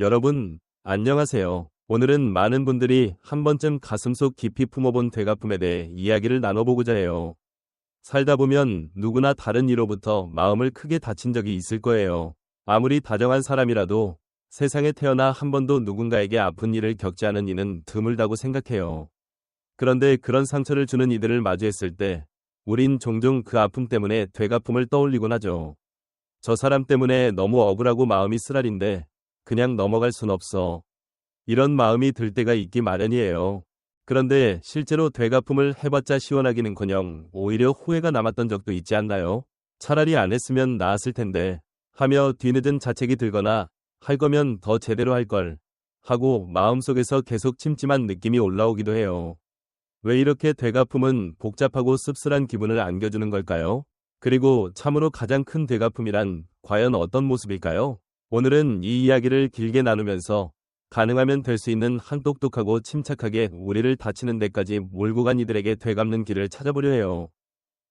여러분, 안녕하세요. 오늘은 많은 분들이 한 번쯤 가슴속 깊이 품어본 되갚음에 대해 이야기를 나눠보고자 해요. 살다 보면 누구나 다른 이로부터 마음을 크게 다친 적이 있을 거예요. 아무리 다정한 사람이라도 세상에 태어나 한 번도 누군가에게 아픈 일을 겪지 않은 이는 드물다고 생각해요. 그런데 그런 상처를 주는 이들을 마주했을 때 우린 종종 그 아픔 때문에 되갚음을 떠올리곤 하죠. 저 사람 때문에 너무 억울하고 마음이 쓰라린데 그냥 넘어갈 순 없어. 이런 마음이 들 때가 있기 마련이에요. 그런데 실제로 되갚음을 해봤자 시원하기는커녕 오히려 후회가 남았던 적도 있지 않나요? 차라리 안 했으면 나았을 텐데 하며 뒤늦은 자책이 들거나 할 거면 더 제대로 할 걸 하고 마음속에서 계속 찜찜한 느낌이 올라오기도 해요. 왜 이렇게 되갚음은 복잡하고 씁쓸한 기분을 안겨주는 걸까요? 그리고 참으로 가장 큰 되갚음이란 과연 어떤 모습일까요? 오늘은 이 이야기를 길게 나누면서 가능하면 될 수 있는 한 똑똑하고 침착하게 우리를 다치는 데까지 몰고 간 이들에게 되갚는 길을 찾아보려 해요.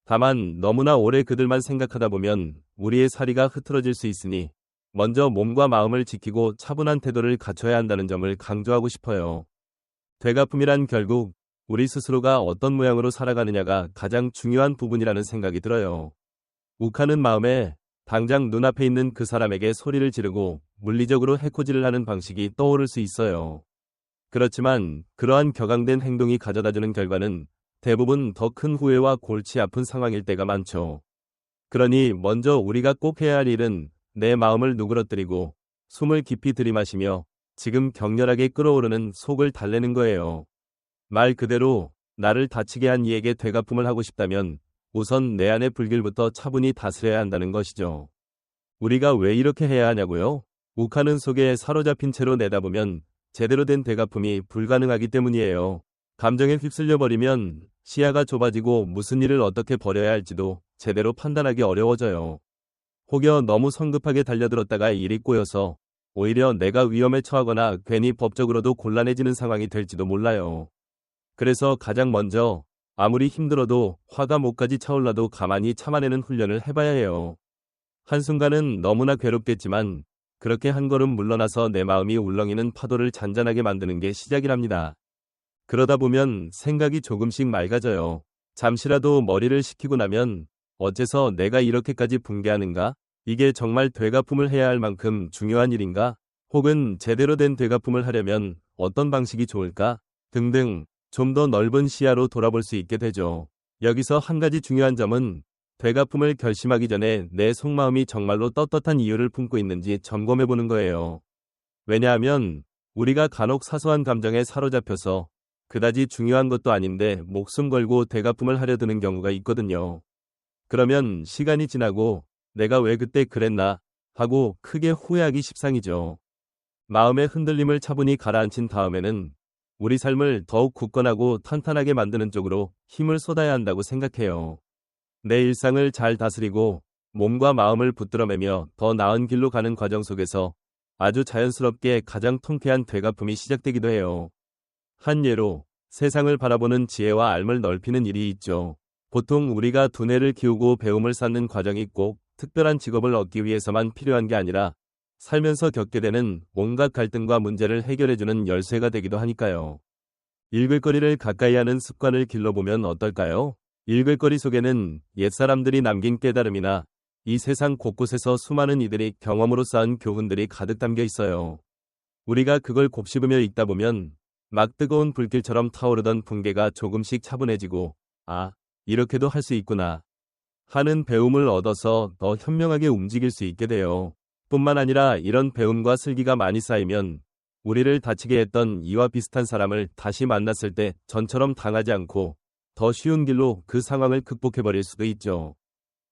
다만 너무나 오래 그들만 생각하다 보면 우리의 사리가 흐트러질 수 있으니 먼저 몸과 마음을 지키고 차분한 태도를 갖춰야 한다는 점을 강조하고 싶어요. 되갚음이란 결국 우리 스스로가 어떤 모양으로 살아가느냐가 가장 중요한 부분이라는 생각이 들어요. 욱하는 마음에 당장 눈앞에 있는 그 사람에게 소리를 지르고 물리적으로 해코지를 하는 방식이 떠오를 수 있어요. 그렇지만 그러한 격앙된 행동이 가져다주는 결과는 대부분 더 큰 후회와 골치 아픈 상황일 때가 많죠. 그러니 먼저 우리가 꼭 해야 할 일은 내 마음을 누그러뜨리고 숨을 깊이 들이마시며 지금 격렬하게 끓어오르는 속을 달래는 거예요. 말 그대로 나를 다치게 한 이에게 되갚음을 하고 싶다면 우선 내 안의 불길부터 차분히 다스려야 한다는 것이죠. 우리가 왜 이렇게 해야 하냐고요? 욱하는 속에 사로잡힌 채로 내다보면 제대로 된 되갚음이 불가능하기 때문이에요. 감정에 휩쓸려 버리면 시야가 좁아지고 무슨 일을 어떻게 벌여야 할지도 제대로 판단하기 어려워져요. 혹여 너무 성급하게 달려들었다가 일이 꼬여서 오히려 내가 위험에 처하거나 괜히 법적으로도 곤란해지는 상황이 될지도 몰라요. 그래서 가장 먼저 아무리 힘들어도 화가 목까지 차올라도 가만히 참아내는 훈련을 해봐야 해요. 한순간은 너무나 괴롭겠지만 그렇게 한 걸음 물러나서 내 마음이 울렁이는 파도를 잔잔하게 만드는 게 시작이랍니다. 그러다 보면 생각이 조금씩 맑아져요. 잠시라도 머리를 식히고 나면 어째서 내가 이렇게까지 붕괴하는가? 이게 정말 되갚음을 해야 할 만큼 중요한 일인가? 혹은 제대로 된 되갚음을 하려면 어떤 방식이 좋을까? 등등 좀 더 넓은 시야로 돌아볼 수 있게 되죠. 여기서 한 가지 중요한 점은 되갚음을 결심하기 전에 내 속마음이 정말로 떳떳한 이유를 품고 있는지 점검해 보는 거예요. 왜냐하면 우리가 간혹 사소한 감정에 사로잡혀서 그다지 중요한 것도 아닌데 목숨 걸고 되갚음을 하려 드는 경우가 있거든요. 그러면 시간이 지나고 내가 왜 그때 그랬나 하고 크게 후회하기 십상이죠. 마음의 흔들림을 차분히 가라앉힌 다음에는 우리 삶을 더욱 굳건하고 탄탄하게 만드는 쪽으로 힘을 쏟아야 한다고 생각해요. 내 일상을 잘 다스리고 몸과 마음을 붙들어매며 더 나은 길로 가는 과정 속에서 아주 자연스럽게 가장 통쾌한 되갚음이 시작되기도 해요. 한 예로 세상을 바라보는 지혜와 알을 넓히는 일이 있죠. 보통 우리가 두뇌를 키우고 배움을 쌓는 과정이 꼭 특별한 직업을 얻기 위해서만 필요한 게 아니라 살면서 겪게 되는 온갖 갈등과 문제를 해결해주는 열쇠가 되기도 하니까요. 읽을 거리를 가까이 하는 습관을 길러보면 어떨까요? 읽을 거리 속에는 옛사람들이 남긴 깨달음이나 이 세상 곳곳에서 수많은 이들이 경험으로 쌓은 교훈들이 가득 담겨 있어요. 우리가 그걸 곱씹으며 읽다 보면 막 뜨거운 불길처럼 타오르던 붕괴가 조금씩 차분해지고 아, 이렇게도 할 수 있구나 하는 배움을 얻어서 더 현명하게 움직일 수 있게 돼요. 뿐만 아니라 이런 배움과 슬기가 많이 쌓이면 우리를 다치게 했던 이와 비슷한 사람을 다시 만났을 때 전처럼 당하지 않고 더 쉬운 길로 그 상황을 극복해버릴 수도 있죠.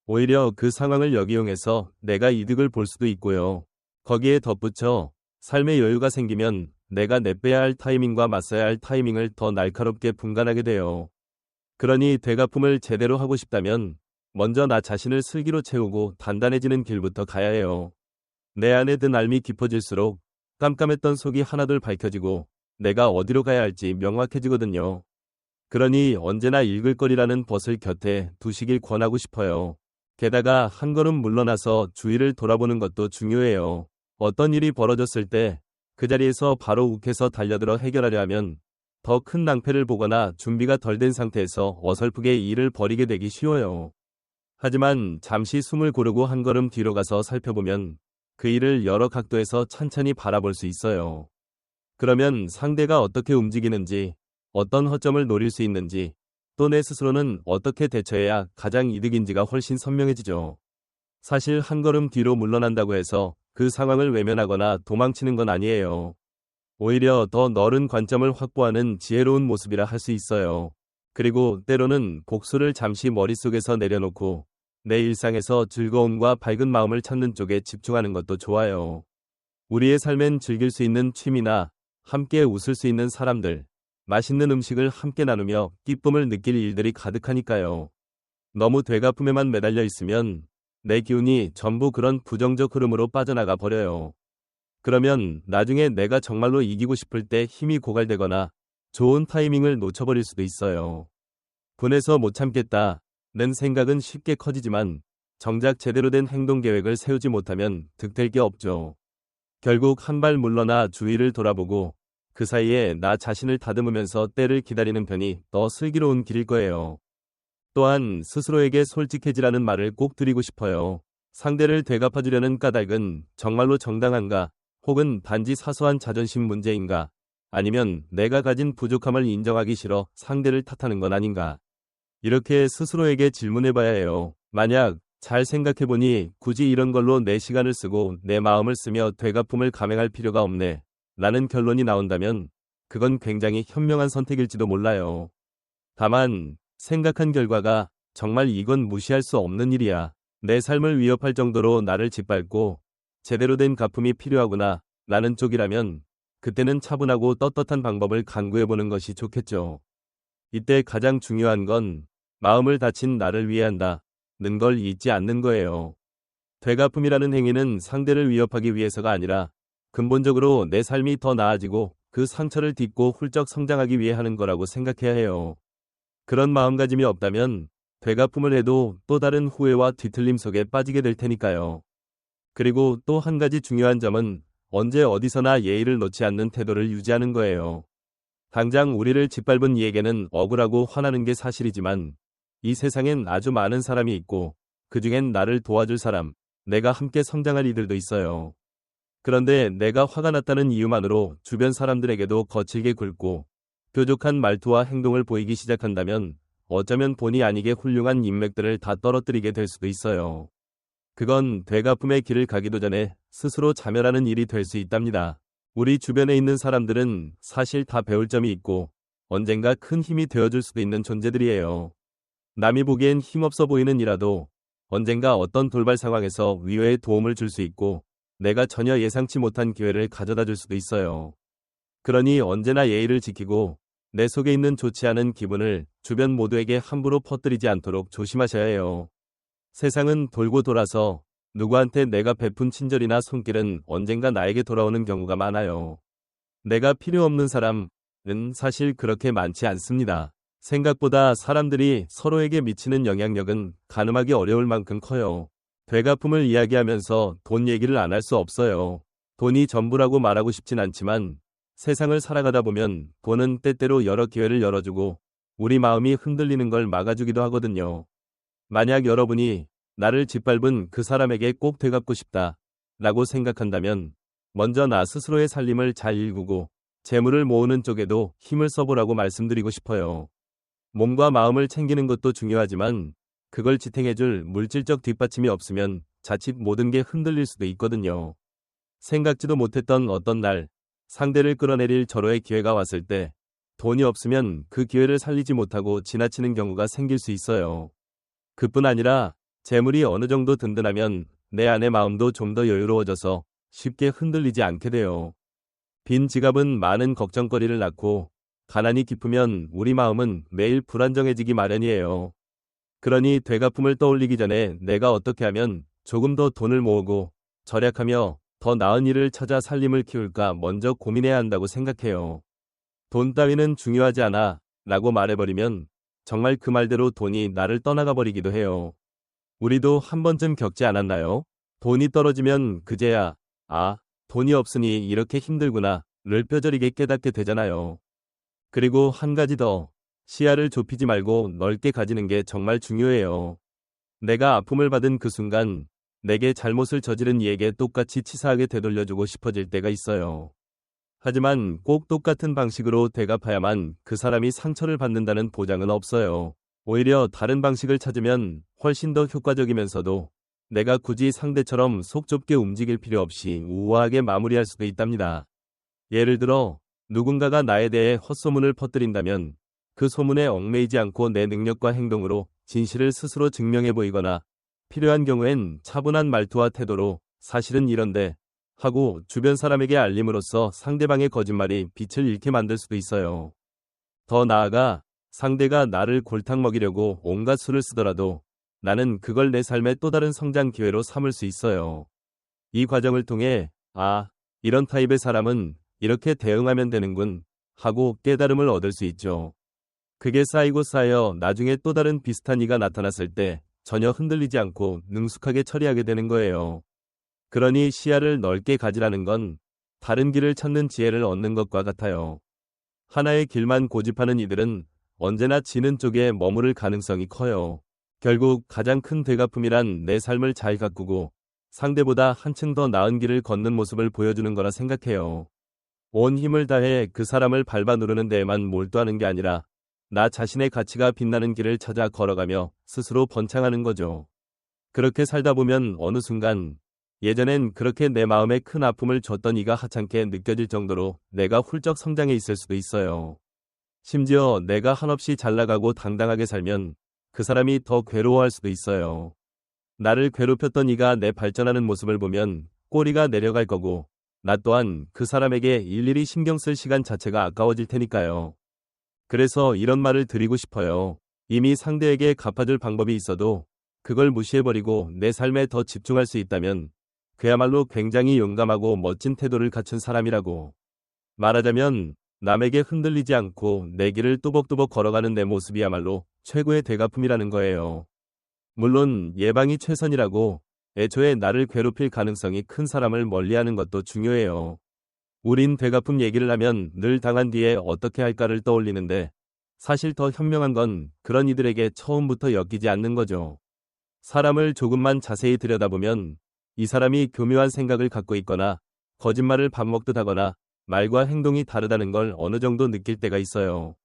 오히려 그 상황을 역이용해서 내가 이득을 볼 수도 있고요. 거기에 덧붙여 삶의 여유가 생기면 내가 내빼야 할 타이밍과 맞서야 할 타이밍을 더 날카롭게 분간하게 돼요. 그러니 되갚음을 제대로 하고 싶다면 먼저 나 자신을 슬기로 채우고 단단해지는 길부터 가야 해요. 내 안에 든 알미 깊어질수록 깜깜했던 속이 하나둘 밝혀지고 내가 어디로 가야 할지 명확해지거든요. 그러니 언제나 읽을 거리라는 벗을 곁에 두시길 권하고 싶어요. 게다가 한 걸음 물러나서 주위를 돌아보는 것도 중요해요. 어떤 일이 벌어졌을 때 그 자리에서 바로 욱해서 달려들어 해결하려 하면 더 큰 낭패를 보거나 준비가 덜 된 상태에서 어설프게 일을 벌이게 되기 쉬워요. 하지만 잠시 숨을 고르고 한 걸음 뒤로 가서 살펴보면 그 일을 여러 각도에서 천천히 바라볼 수 있어요. 그러면 상대가 어떻게 움직이는지, 어떤 허점을 노릴 수 있는지, 또 내 스스로는 어떻게 대처해야 가장 이득인지가 훨씬 선명해지죠. 사실 한 걸음 뒤로 물러난다고 해서 그 상황을 외면하거나 도망치는 건 아니에요. 오히려 더 넓은 관점을 확보하는 지혜로운 모습이라 할 수 있어요. 그리고 때로는 복수를 잠시 머릿속에서 내려놓고 내 일상에서 즐거움과 밝은 마음을 찾는 쪽에 집중하는 것도 좋아요. 우리의 삶엔 즐길 수 있는 취미나 함께 웃을 수 있는 사람들, 맛있는 음식을 함께 나누며 기쁨을 느낄 일들이 가득하니까요. 너무 되갚음에만 매달려 있으면 내 기운이 전부 그런 부정적 흐름으로 빠져나가 버려요. 그러면 나중에 내가 정말로 이기고 싶을 때 힘이 고갈되거나 좋은 타이밍을 놓쳐버릴 수도 있어요. 분해서 못 참겠다. 는 생각은 쉽게 커지지만 정작 제대로 된 행동 계획을 세우지 못하면 득될 게 없죠. 결국 한 발 물러나 주위를 돌아보고 그 사이에 나 자신을 다듬으면서 때를 기다리는 편이 더 슬기로운 길일 거예요. 또한 스스로에게 솔직해지라는 말을 꼭 드리고 싶어요. 상대를 되갚아주려는 까닭은 정말로 정당한가 혹은 단지 사소한 자존심 문제인가 아니면 내가 가진 부족함을 인정하기 싫어 상대를 탓하는 건 아닌가. 이렇게 스스로에게 질문해 봐야 해요. 만약 잘 생각해보니 굳이 이런 걸로 내 시간을 쓰고 내 마음을 쓰며 되갚음을 감행할 필요가 없네. 라는 결론이 나온다면 그건 굉장히 현명한 선택일지도 몰라요. 다만 생각한 결과가 정말 이건 무시할 수 없는 일이야. 내 삶을 위협할 정도로 나를 짓밟고 제대로 된 갚음이 필요하구나. 라는 쪽이라면 그때는 차분하고 떳떳한 방법을 강구해보는 것이 좋겠죠. 이때 가장 중요한 건 마음을 다친 나를 위해 한다. 는 걸 잊지 않는 거예요. 되갚음이라는 행위는 상대를 위협하기 위해서가 아니라 근본적으로 내 삶이 더 나아지고 그 상처를 딛고 훌쩍 성장하기 위해 하는 거라고 생각해야 해요. 그런 마음가짐이 없다면 되갚음을 해도 또 다른 후회와 뒤틀림 속에 빠지게 될 테니까요. 그리고 또 한 가지 중요한 점은 언제 어디서나 예의를 놓지 않는 태도를 유지하는 거예요. 당장 우리를 짓밟은 이에게는 억울하고 화나는 게 사실이지만 이 세상엔 아주 많은 사람이 있고 그 중엔 나를 도와줄 사람, 내가 함께 성장할 이들도 있어요. 그런데 내가 화가 났다는 이유만으로 주변 사람들에게도 거칠게 굴고 뾰족한 말투와 행동을 보이기 시작한다면 어쩌면 본의 아니게 훌륭한 인맥들을 다 떨어뜨리게 될 수도 있어요. 그건 되갚음의 길을 가기도 전에 스스로 자멸하는 일이 될 수 있답니다. 우리 주변에 있는 사람들은 사실 다 배울 점이 있고 언젠가 큰 힘이 되어줄 수도 있는 존재들이에요. 남이 보기엔 힘없어 보이는 이라도 언젠가 어떤 돌발 상황에서 위외의 도움을 줄 수 있고 내가 전혀 예상치 못한 기회를 가져다 줄 수도 있어요. 그러니 언제나 예의를 지키고 내 속에 있는 좋지 않은 기분을 주변 모두에게 함부로 퍼뜨리지 않도록 조심하셔야 해요. 세상은 돌고 돌아서 누구한테 내가 베푼 친절이나 손길은 언젠가 나에게 돌아오는 경우가 많아요. 내가 필요 없는 사람은 사실 그렇게 많지 않습니다. 생각보다 사람들이 서로에게 미치는 영향력은 가늠하기 어려울 만큼 커요. 되갚음을 이야기하면서 돈 얘기를 안 할 수 없어요. 돈이 전부라고 말하고 싶진 않지만 세상을 살아가다 보면 돈은 때때로 여러 기회를 열어주고 우리 마음이 흔들리는 걸 막아주기도 하거든요. 만약 여러분이 나를 짓밟은 그 사람에게 꼭 되갚고 싶다 라고 생각한다면 먼저 나 스스로의 살림을 잘 일구고 재물을 모으는 쪽에도 힘을 써보라고 말씀드리고 싶어요. 몸과 마음을 챙기는 것도 중요하지만 그걸 지탱해줄 물질적 뒷받침이 없으면 자칫 모든 게 흔들릴 수도 있거든요. 생각지도 못했던 어떤 날 상대를 끌어내릴 절호의 기회가 왔을 때 돈이 없으면 그 기회를 살리지 못하고 지나치는 경우가 생길 수 있어요. 그뿐 아니라 재물이 어느 정도 든든하면 내 안의 마음도 좀 더 여유로워져서 쉽게 흔들리지 않게 돼요. 빈 지갑은 많은 걱정거리를 낳고 가난이 깊으면 우리 마음은 매일 불안정해지기 마련이에요. 그러니 되갚음을 떠올리기 전에 내가 어떻게 하면 조금 더 돈을 모으고 절약하며 더 나은 일을 찾아 살림을 키울까 먼저 고민해야 한다고 생각해요. 돈 따위는 중요하지 않아 라고 말해버리면 정말 그 말대로 돈이 나를 떠나가 버리기도 해요. 우리도 한 번쯤 겪지 않았나요? 돈이 떨어지면 그제야 아 돈이 없으니 이렇게 힘들구나 를 뼈저리게 깨닫게 되잖아요. 그리고 한 가지 더. 시야를 좁히지 말고 넓게 가지는 게 정말 중요해요. 내가 아픔을 받은 그 순간 내게 잘못을 저지른 이에게 똑같이 치사하게 되돌려주고 싶어질 때가 있어요. 하지만 꼭 똑같은 방식으로 대갚아야만 그 사람이 상처를 받는다는 보장은 없어요. 오히려 다른 방식을 찾으면 훨씬 더 효과적이면서도 내가 굳이 상대처럼 속 좁게 움직일 필요 없이 우아하게 마무리할 수도 있답니다. 예를 들어 누군가가 나에 대해 헛소문을 퍼뜨린다면 그 소문에 얽매이지 않고 내 능력과 행동으로 진실을 스스로 증명해 보이거나 필요한 경우엔 차분한 말투와 태도로 사실은 이런데 하고 주변 사람에게 알림으로써 상대방의 거짓말이 빛을 잃게 만들 수도 있어요. 더 나아가 상대가 나를 골탕 먹이려고 온갖 수를 쓰더라도 나는 그걸 내 삶의 또 다른 성장 기회로 삼을 수 있어요. 이 과정을 통해 아, 이런 타입의 사람은 이렇게 대응하면 되는군 하고 깨달음을 얻을 수 있죠. 그게 쌓이고 쌓여 나중에 또 다른 비슷한 이가 나타났을 때 전혀 흔들리지 않고 능숙하게 처리하게 되는 거예요. 그러니 시야를 넓게 가지라는 건 다른 길을 찾는 지혜를 얻는 것과 같아요. 하나의 길만 고집하는 이들은 언제나 지는 쪽에 머무를 가능성이 커요. 결국 가장 큰 대가품이란 내 삶을 잘 가꾸고 상대보다 한층 더 나은 길을 걷는 모습을 보여주는 거라 생각해요. 온 힘을 다해 그 사람을 밟아 누르는 데에만 몰두하는 게 아니라 나 자신의 가치가 빛나는 길을 찾아 걸어가며 스스로 번창하는 거죠. 그렇게 살다 보면 어느 순간 예전엔 그렇게 내 마음에 큰 아픔을 줬던 이가 하찮게 느껴질 정도로 내가 훌쩍 성장해 있을 수도 있어요. 심지어 내가 한없이 잘 나가고 당당하게 살면 그 사람이 더 괴로워할 수도 있어요. 나를 괴롭혔던 이가 내 발전하는 모습을 보면 꼬리가 내려갈 거고 나 또한 그 사람에게 일일이 신경 쓸 시간 자체가 아까워질 테니까요. 그래서 이런 말을 드리고 싶어요. 이미 상대에게 갚아줄 방법이 있어도 그걸 무시해버리고 내 삶에 더 집중할 수 있다면 그야말로 굉장히 용감하고 멋진 태도를 갖춘 사람이라고. 말하자면 남에게 흔들리지 않고 내 길을 또벅또벅 걸어가는 내 모습이야말로 최고의 대가품이라는 거예요. 물론 예방이 최선이라고 애초에 나를 괴롭힐 가능성이 큰 사람을 멀리하는 것도 중요해요. 우린 되갚음 얘기를 하면 늘 당한 뒤에 어떻게 할까를 떠올리는데 사실 더 현명한 건 그런 이들에게 처음부터 엮이지 않는 거죠. 사람을 조금만 자세히 들여다보면 이 사람이 교묘한 생각을 갖고 있거나 거짓말을 밥 먹듯 하거나 말과 행동이 다르다는 걸 어느 정도 느낄 때가 있어요.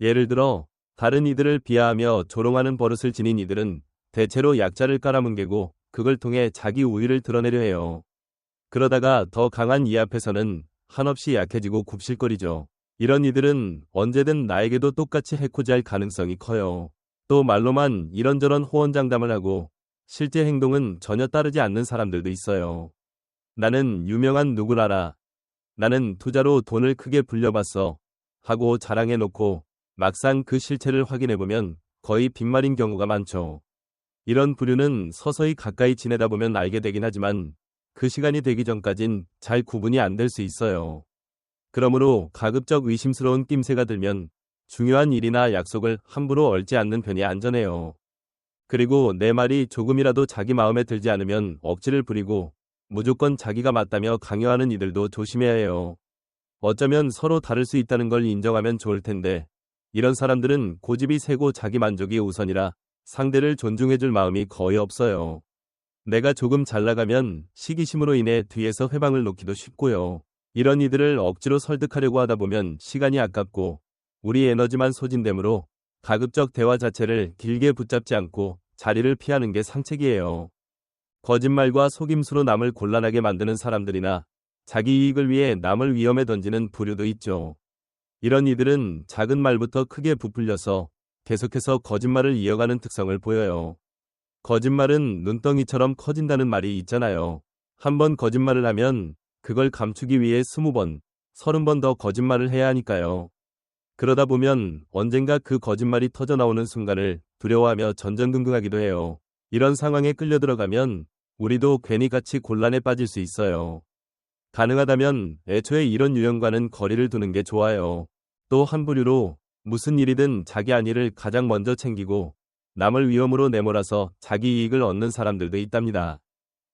예를 들어 다른 이들을 비하하며 조롱하는 버릇을 지닌 이들은 대체로 약자를 깔아뭉개고 그걸 통해 자기 우위를 드러내려 해요. 그러다가 더 강한 이 앞에서는 한없이 약해지고 굽실거리죠. 이런 이들은 언제든 나에게도 똑같이 해코지할 가능성이 커요. 또 말로만 이런저런 호언장담을 하고 실제 행동은 전혀 따르지 않는 사람들도 있어요. 나는 유명한 누구라라. 나는 투자로 돈을 크게 불려봤어. 하고 자랑해놓고 막상 그 실체를 확인해보면 거의 빈말인 경우가 많죠. 이런 부류는 서서히 가까이 지내다 보면 알게 되긴 하지만 그 시간이 되기 전까진 잘 구분이 안 될 수 있어요. 그러므로 가급적 의심스러운 낌새가 들면 중요한 일이나 약속을 함부로 얽지 않는 편이 안전해요. 그리고 내 말이 조금이라도 자기 마음에 들지 않으면 억지를 부리고 무조건 자기가 맞다며 강요하는 이들도 조심해야 해요. 어쩌면 서로 다를 수 있다는 걸 인정하면 좋을 텐데 이런 사람들은 고집이 세고 자기 만족이 우선이라 상대를 존중해줄 마음이 거의 없어요. 내가 조금 잘 나가면 시기심으로 인해 뒤에서 회방을 놓기도 쉽고요. 이런 이들을 억지로 설득하려고 하다 보면 시간이 아깝고 우리 에너지만 소진되므로 가급적 대화 자체를 길게 붙잡지 않고 자리를 피하는 게 상책이에요. 거짓말과 속임수로 남을 곤란하게 만드는 사람들이나 자기 이익을 위해 남을 위험에 던지는 부류도 있죠. 이런 이들은 작은 말부터 크게 부풀려서 계속해서 거짓말을 이어가는 특성을 보여요. 거짓말은 눈덩이처럼 커진다는 말이 있잖아요. 한 번 거짓말을 하면 그걸 감추기 위해 스무 번, 서른 번더 거짓말을 해야 하니까요. 그러다 보면 언젠가 그 거짓말이 터져 나오는 순간을 두려워하며 전전긍긍하기도 해요. 이런 상황에 끌려 들어가면 우리도 괜히 같이 곤란에 빠질 수 있어요. 가능하다면 애초에 이런 유형과는 거리를 두는 게 좋아요. 또 한 부류로 무슨 일이든 자기 안위를 가장 먼저 챙기고 남을 위험으로 내몰아서 자기 이익을 얻는 사람들도 있답니다.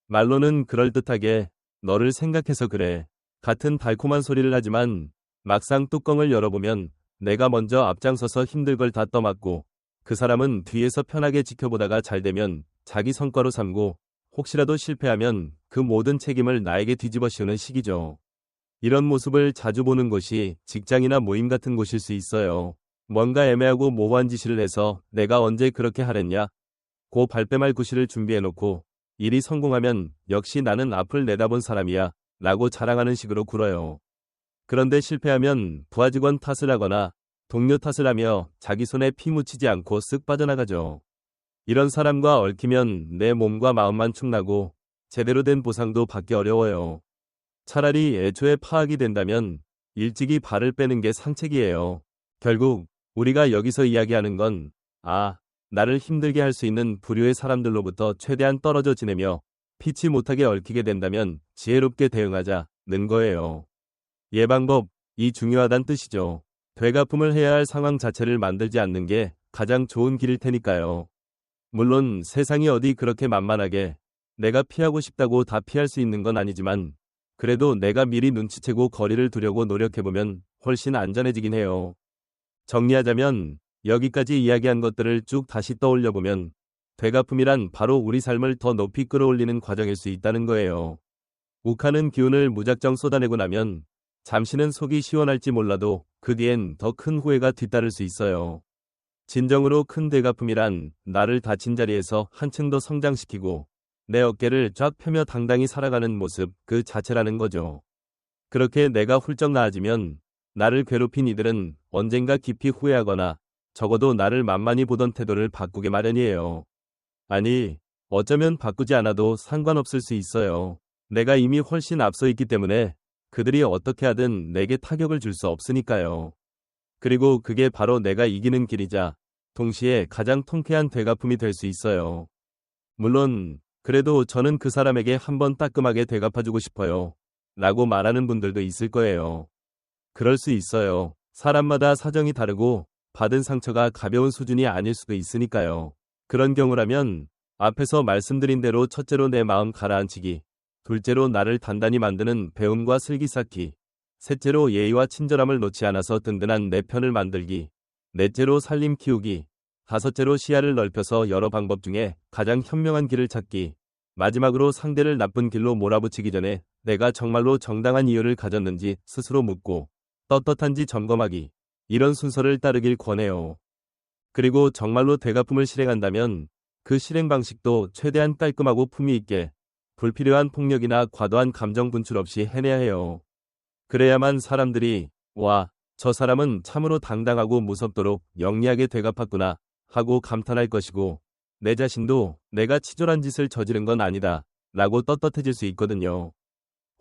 말로는 그럴듯하게 너를 생각해서 그래. 같은 달콤한 소리를 하지만 막상 뚜껑을 열어보면 내가 먼저 앞장서서 힘들 걸 다 떠맡고 그 사람은 뒤에서 편하게 지켜보다가 잘 되면 자기 성과로 삼고 혹시라도 실패하면 그 모든 책임을 나에게 뒤집어 씌우는 시기죠. 이런 모습을 자주 보는 곳이 직장이나 모임 같은 곳일 수 있어요. 뭔가 애매하고 모호한 지시를 해서 내가 언제 그렇게 하랬냐? 고 발뺌할 구실을 준비해놓고 일이 성공하면 역시 나는 앞을 내다본 사람이야 라고 자랑하는 식으로 굴어요. 그런데 실패하면 부하 직원 탓을 하거나 동료 탓을 하며 자기 손에 피 묻히지 않고 쓱 빠져나가죠. 이런 사람과 얽히면 내 몸과 마음만 축나고 제대로 된 보상도 받기 어려워요. 차라리 애초에 파악이 된다면 일찍이 발을 빼는 게 상책이에요. 결국 우리가 여기서 이야기하는 건 아, 나를 힘들게 할 수 있는 부류의 사람들로부터 최대한 떨어져 지내며 피치 못하게 얽히게 된다면 지혜롭게 대응하자는 거예요. 예방법, 이 중요하단 뜻이죠. 되갚음을 해야 할 상황 자체를 만들지 않는 게 가장 좋은 길일 테니까요. 물론 세상이 어디 그렇게 만만하게 내가 피하고 싶다고 다 피할 수 있는 건 아니지만 그래도 내가 미리 눈치채고 거리를 두려고 노력해보면 훨씬 안전해지긴 해요. 정리하자면 여기까지 이야기한 것들을 쭉 다시 떠올려 보면 되갚음이란 바로 우리 삶을 더 높이 끌어올리는 과정일 수 있다는 거예요. 욱하는 기운을 무작정 쏟아내고 나면 잠시는 속이 시원할지 몰라도 그 뒤엔 더 큰 후회가 뒤따를 수 있어요. 진정으로 큰 되갚음이란 나를 다친 자리에서 한층 더 성장시키고 내 어깨를 쫙 펴며 당당히 살아가는 모습 그 자체라는 거죠. 그렇게 내가 훌쩍 나아지면 나를 괴롭힌 이들은 언젠가 깊이 후회하거나 적어도 나를 만만히 보던 태도를 바꾸게 마련이에요. 아니, 어쩌면 바꾸지 않아도 상관없을 수 있어요. 내가 이미 훨씬 앞서 있기 때문에 그들이 어떻게 하든 내게 타격을 줄 수 없으니까요. 그리고 그게 바로 내가 이기는 길이자 동시에 가장 통쾌한 되갚음이 될 수 있어요. 물론 그래도 저는 그 사람에게 한번 따끔하게 되갚아주고 싶어요. 라고 말하는 분들도 있을 거예요. 그럴 수 있어요. 사람마다 사정이 다르고 받은 상처가 가벼운 수준이 아닐 수도 있으니까요. 그런 경우라면 앞에서 말씀드린 대로 첫째로 내 마음 가라앉히기, 둘째로 나를 단단히 만드는 배움과 슬기 쌓기, 셋째로 예의와 친절함을 놓지 않아서 든든한 내 편을 만들기, 넷째로 살림 키우기, 다섯째로 시야를 넓혀서 여러 방법 중에 가장 현명한 길을 찾기, 마지막으로 상대를 나쁜 길로 몰아붙이기 전에 내가 정말로 정당한 이유를 가졌는지 스스로 묻고 떳떳한지 점검하기, 이런 순서를 따르길 권해요. 그리고 정말로 대가품을 실행한다면 그 실행 방식도 최대한 깔끔하고 품위 있게 불필요한 폭력이나 과도한 감정 분출 없이 해내야 해요. 그래야만 사람들이 와, 저 사람은 참으로 당당하고 무섭도록 영리하게 되갚았구나 하고 감탄할 것이고 내 자신도 내가 치졸한 짓을 저지른 건 아니다 라고 떳떳해질 수 있거든요.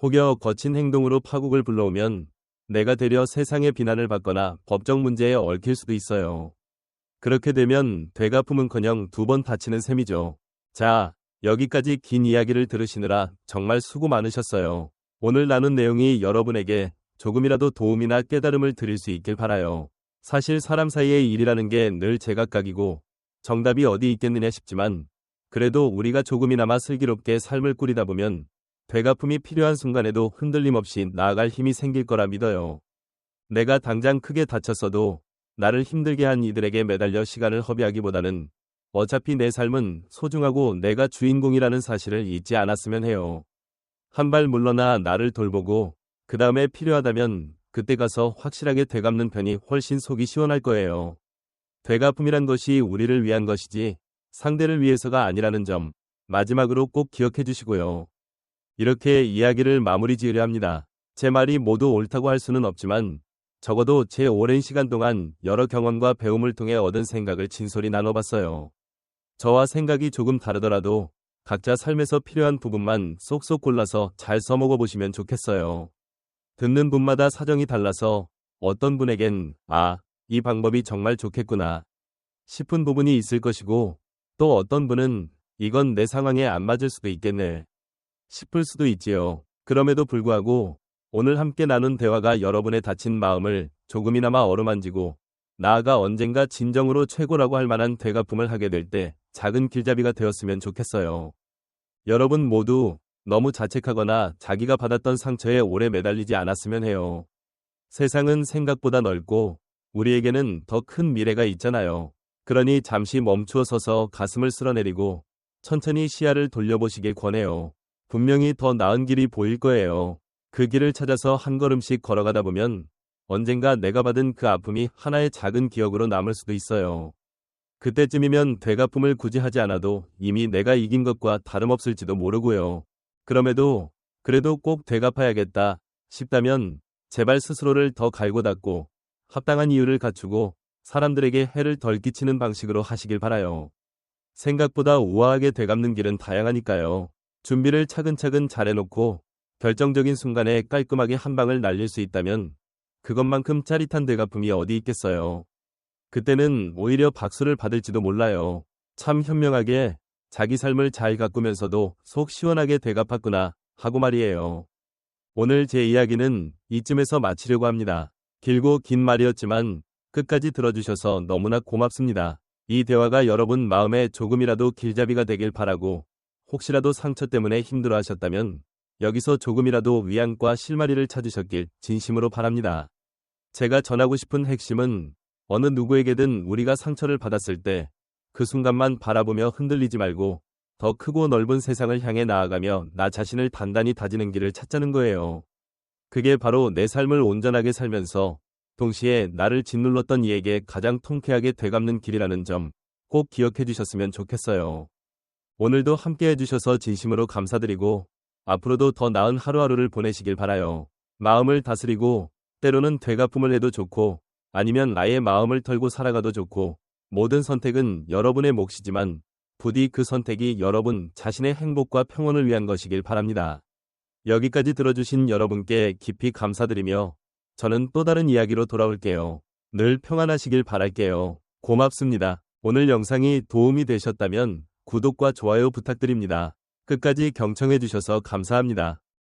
혹여 거친 행동으로 파국을 불러오면 내가 되려 세상의 비난을 받거나 법적 문제에 얽힐 수도 있어요. 그렇게 되면 되갚음은커녕 두 번 다치는 셈이죠. 자, 여기까지 긴 이야기를 들으시느라 정말 수고 많으셨어요. 오늘 나눈 내용이 여러분에게 조금이라도 도움이나 깨달음을 드릴 수 있길 바라요. 사실 사람 사이의 일이라는 게 늘 제각각이고 정답이 어디 있겠느냐 싶지만 그래도 우리가 조금이나마 슬기롭게 삶을 꾸리다 보면 되갚음이 필요한 순간에도 흔들림 없이 나아갈 힘이 생길 거라 믿어요. 내가 당장 크게 다쳤어도 나를 힘들게 한 이들에게 매달려 시간을 허비하기보다는 어차피 내 삶은 소중하고 내가 주인공이라는 사실을 잊지 않았으면 해요. 한 발 물러나 나를 돌보고 그 다음에 필요하다면 그때 가서 확실하게 되갚는 편이 훨씬 속이 시원할 거예요. 되갚음이란 것이 우리를 위한 것이지 상대를 위해서가 아니라는 점 마지막으로 꼭 기억해 주시고요. 이렇게 이야기를 마무리 지으려 합니다. 제 말이 모두 옳다고 할 수는 없지만 적어도 제 오랜 시간 동안 여러 경험과 배움을 통해 얻은 생각을 진솔히 나눠봤어요. 저와 생각이 조금 다르더라도 각자 삶에서 필요한 부분만 쏙쏙 골라서 잘 써먹어 보시면 좋겠어요. 듣는 분마다 사정이 달라서 어떤 분에겐 아, 이 방법이 정말 좋겠구나 싶은 부분이 있을 것이고 또 어떤 분은 이건 내 상황에 안 맞을 수도 있겠네 싶을 수도 있지요. 그럼에도 불구하고 오늘 함께 나눈 대화가 여러분의 다친 마음을 조금이나마 어루만지고 나아가 언젠가 진정으로 최고라고 할 만한 되갚음을 하게 될 때 작은 길잡이가 되었으면 좋겠어요. 여러분 모두 너무 자책하거나 자기가 받았던 상처에 오래 매달리지 않았으면 해요. 세상은 생각보다 넓고 우리에게는 더 큰 미래가 있잖아요. 그러니 잠시 멈추어 서서 가슴을 쓸어내리고 천천히 시야를 돌려보시길 권해요. 분명히 더 나은 길이 보일 거예요. 그 길을 찾아서 한 걸음씩 걸어가다 보면 언젠가 내가 받은 그 아픔이 하나의 작은 기억으로 남을 수도 있어요. 그때쯤이면 되갚음을 굳이 하지 않아도 이미 내가 이긴 것과 다름없을지도 모르고요. 그럼에도 그래도 꼭 되갚아야겠다 싶다면 제발 스스로를 더 갈고 닦고 합당한 이유를 갖추고 사람들에게 해를 덜 끼치는 방식으로 하시길 바라요. 생각보다 우아하게 되갚는 길은 다양하니까요. 준비를 차근차근 잘해놓고 결정적인 순간에 깔끔하게 한 방을 날릴 수 있다면 그것만큼 짜릿한 되갚음이 어디 있겠어요. 그때는 오히려 박수를 받을지도 몰라요. 참 현명하게 자기 삶을 잘 가꾸면서도 속 시원하게 되갚았구나 하고 말이에요. 오늘 제 이야기는 이쯤에서 마치려고 합니다. 길고 긴 말이었지만 끝까지 들어주셔서 너무나 고맙습니다. 이 대화가 여러분 마음에 조금이라도 길잡이가 되길 바라고 혹시라도 상처 때문에 힘들어 하셨다면 여기서 조금이라도 위안과 실마리를 찾으셨길 진심으로 바랍니다. 제가 전하고 싶은 핵심은 어느 누구에게든 우리가 상처를 받았을 때 그 순간만 바라보며 흔들리지 말고 더 크고 넓은 세상을 향해 나아가며 나 자신을 단단히 다지는 길을 찾자는 거예요. 그게 바로 내 삶을 온전하게 살면서 동시에 나를 짓눌렀던 이에게 가장 통쾌하게 되갚는 길이라는 점 꼭 기억해 주셨으면 좋겠어요. 오늘도 함께 해주셔서 진심으로 감사드리고 앞으로도 더 나은 하루하루를 보내시길 바라요. 마음을 다스리고 때로는 되갚음을 해도 좋고 아니면 나의 마음을 털고 살아가도 좋고 모든 선택은 여러분의 몫이지만 부디 그 선택이 여러분 자신의 행복과 평온을 위한 것이길 바랍니다. 여기까지 들어주신 여러분께 깊이 감사드리며 저는 또 다른 이야기로 돌아올게요. 늘 평안하시길 바랄게요. 고맙습니다. 오늘 영상이 도움이 되셨다면 구독과 좋아요 부탁드립니다. 끝까지 경청해주셔서 감사합니다.